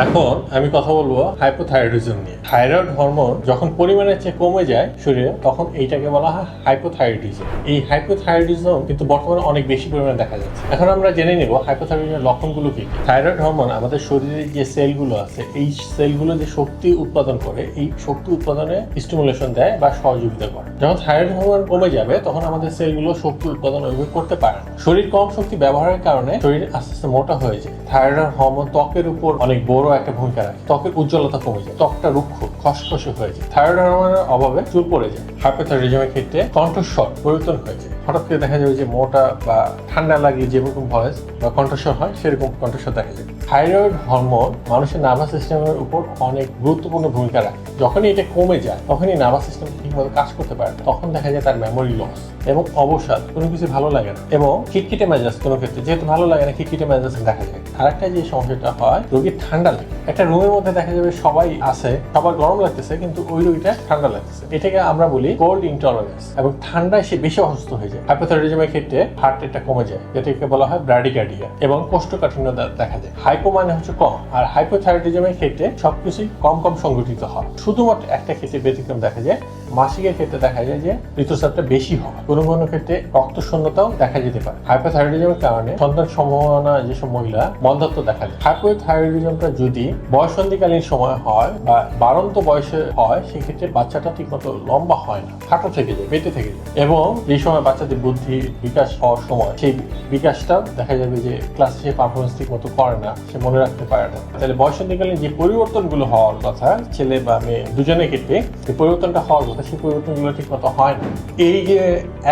এখন আমি কথা বলব হাইপোথাইরয়েডিজম নিয়ে। থাইরয়েড হরমোন যখন পরিমাণের চেয়ে কমে যায় শরীরে, তখন এইটাকে বলা হয় হাইপোথাইরয়েডিজম এই হাইপোথাইরয়েডিজম কিন্তু বর্তমানে অনেক বেশি পরিমাণে দেখা যাচ্ছে। এখন আমরা জেনে নেব হাইপোথাইরয়েডিজমের লক্ষণগুলো কি কি। থাইরয়েড হরমোন আমাদের শরীরে যে সেলগুলো আছে, এই সেলগুলো যে শক্তি উৎপাদন করে, এই শক্তি উৎপাদনে স্টিমুলেশন দেয় বা সহযোগিতা করে। যখন থাইরয়েড হরমোন কমে যাবে, তখন আমাদের সেলগুলো শক্তি উৎপাদন ওইভাবে করতে পারে না। শরীর কম শক্তি ব্যবহারের কারণে শরীর আস্তে আস্তে মোটা হয়ে যায়। থাইরয়েড হরমোন ত্বকের উপর অনেক বড় একটা ভূমিকা রাখে। ত্বকের উজ্জ্বলতা কমে যায়, ত্বকটা রুক্ষ, খসখসে হয়ে যায়। থাইরয়েড হরমোনের অভাবে চুল পড়ে যায়। হাইপোথাইরয়েডিজমের ক্ষেত্রে কণ্ঠস্বর পরিবর্তন হয়ে যায়। হঠাৎ করে দেখা যাবে যে মোটা বা ঠান্ডা লাগে যেরকম ভয়েস বা কণ্ঠস্বর হয়, সেরকম কণ্ঠস্বর দেখা যায়। থাইরয়েড হরমোন মানুষের নার্ভাস সিস্টেমের উপর অনেক গুরুত্বপূর্ণ ভূমিকা রাখে। যখনই এটা কমে যায়, তখনই নার্ভাস সিস্টেম ঠিকমতো কাজ করতে পারে না। তখন দেখা যায় তার মেমোরি লস এবং অবসাদ, কোনো কিছু ভালো লাগে না এবং খিটখিটে মেজাজ কোনো ক্ষেত্রে, যেহেতু ভালো লাগে না, খিটখিটে মেজাজ দেখা যায়। আরেকটা যে সমস্যাটা হয়, রোগীর ঠান্ডা লাগে। একটা রুমের মধ্যে দেখা যাবে সবাই আছে, সবার গরম লাগতেছে, কিন্তু ওই রোগীটা ঠান্ডা লাগতেছে। এটাকে আমরা বলি কোল্ড ইনটলারেন্স এবং ঠান্ডায় সে বেশি অসুস্থ হয়ে যায়। হাইপোথাইরয়েডিজমের ক্ষেত্রে হার্ট রেটটা কমে যায়, যেটাকে বলা হয় ব্র্যাডিকার্ডিয়া এবং কোষ্ঠকাঠিন্য দেখা যায়। হাইপো মানে হচ্ছে কম, আর হাইপোথাইরয়েডিজমের ক্ষেত্রে সবকিছুই কম কম সংগঠিত হয়। শুধুমাত্র একটা ক্ষেত্রে ব্যতিক্রম দেখা যায়, মাসিকের ক্ষেত্রে দেখা যায় যে ঋতুস্রাবটা বেশি হয় কোনো কোনো ক্ষেত্রে রক্ত শূন্যতাও দেখা যেতে পারে। হাইপোথাইরয়েডিজমের কারণে সন্তান সম্ভাবনা যেসব মহিলা বন্ধাত্ব দেখা যায়। হাইপোথাইরয়েডিজমটা যদি বয়সন্ধিকালীন সময় হয় বা বাড়ন্ত বয়সে হয়, সেক্ষেত্রে বাচ্চাটা ঠিকমতো লম্বা হয় না। খাটো থেকে যায় পেটে থেকে যায়। এবং যে সময় বাচ্চাদের বুদ্ধি বিকাশ হওয়ার সময় সেই বিকাশটাও দেখা যাবে যে ক্লাসে সে পারফরমেন্স ঠিক মতো করে না, সে মনে রাখতে পারে না। তাহলে বয়সন্ধিকালীন যে পরিবর্তনগুলো হওয়ার কথা, ছেলে বা মেয়ে দুজনের ক্ষেত্রে যে পরিবর্তনটা হওয়ার কথা, সেই পরিবর্তনগুলো ঠিক মতো হয় না। এই যে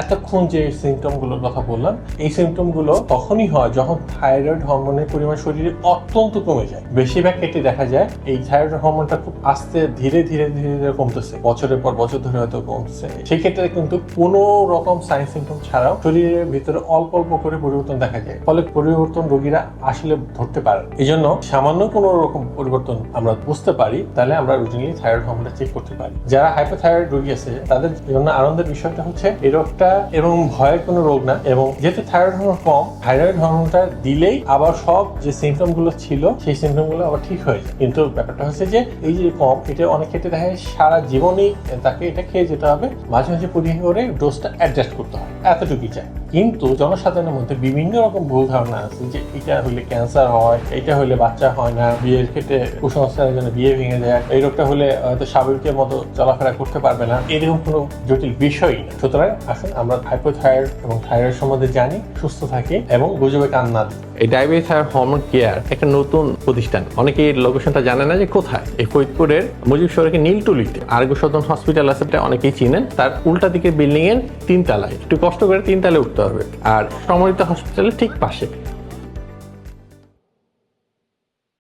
এতক্ষণ যে সিমটমগুলোর কথা বললাম, এই সিমটমগুলো তখনই হয় যখন থাইরয়েড হরমোনের পরিমাণ শরীরে অত্যন্ত কমে যায়। বেশিরভাগ ক্ষেত্রে দেখা যায় এই থাইরয়েড হরমোনটা খুব আস্তে ধীরে ধীরে ধীরে ধীরে কমতেছে। বছরের পর বছর ধরে হয়তো কমতেছে। সেই ক্ষেত্রে কিন্তু কোনো রকম সাইন সিমটম ছাড়াও শরীরের ভিতরে অল্প অল্প করে পরিবর্তন দেখা যায়। ফলে পরিবর্তন রোগীরা আসলে ধরতে পারে এই জন্য সামান্য কোনো রকম পরিবর্তন আমরা বুঝতে পারি, তাহলে আমরা রুটিনলি থাইরয়েড হরমোনটা চেক করতে পারি। যারা হাইপোথাইরয়েড রোগী আছে, তাদের জন্য আনন্দের বিষয়টা হচ্ছে, এই রোগটা এবং ভয়ের কোনো রোগ না এবং যেহেতু থাইরয়েড হরমোন কম, থাইরয়েড হরমোনটা দিলেই আবার সব যে সিমটমগুলো ছিল, সেই সিমটমগুলো আবার ঠিক হয়ে যায়। কিন্তু ব্যাপারটা হচ্ছে যে, এই যে কম, এটা অনেক ক্ষেত্রে দেখা যায় সারা জীবনই তাকে এটা খেয়ে যেতে হবে। মাঝে মাঝে পরিহার করে ডোজটা অ্যাডজাস্ট করতে হয়, এতটুকুই চাই। কিন্তু জনসাধারণের মধ্যে বিভিন্ন রকম ভুল ধারণা আছে যে এটা হলে ক্যান্সার হয়, এটা হলে বাচ্চা হয় না, বিয়ের ক্ষেত্রে কুসংস্কারের জন্য বিয়ে ভেঙে যায়, এই রোগটা হলে হয়তো স্বাভাবিকের মতো চলাফেরা করতে পারবে না, এরকম কোনো জটিল বিষয়ই না। সুতরাং আসুন আমরা হাইপোথাইরয়েড এবং থাইরয়েড সম্বন্ধে জানি, সুস্থ থাকি এবং গুজবে কান না দিই। এই ডায়াবেটিস আর হরমোন কেয়ার একটা নতুন প্রতিষ্ঠান। অনেকে এর লোকেশনটা জানে না যে কোথায়। এই ফরিদপুরের মুজিব সড়কে নীলটুলিতে আরোগ্য সদন হসপিটাল আছে অনেকেই চিনেন। তার উল্টা দিকে বিল্ডিং এর তিন তলায় একটু কষ্ট করে তিন তলায় উঠতে হবে। আর সমরিত হসপিটালের ঠিক পাশে।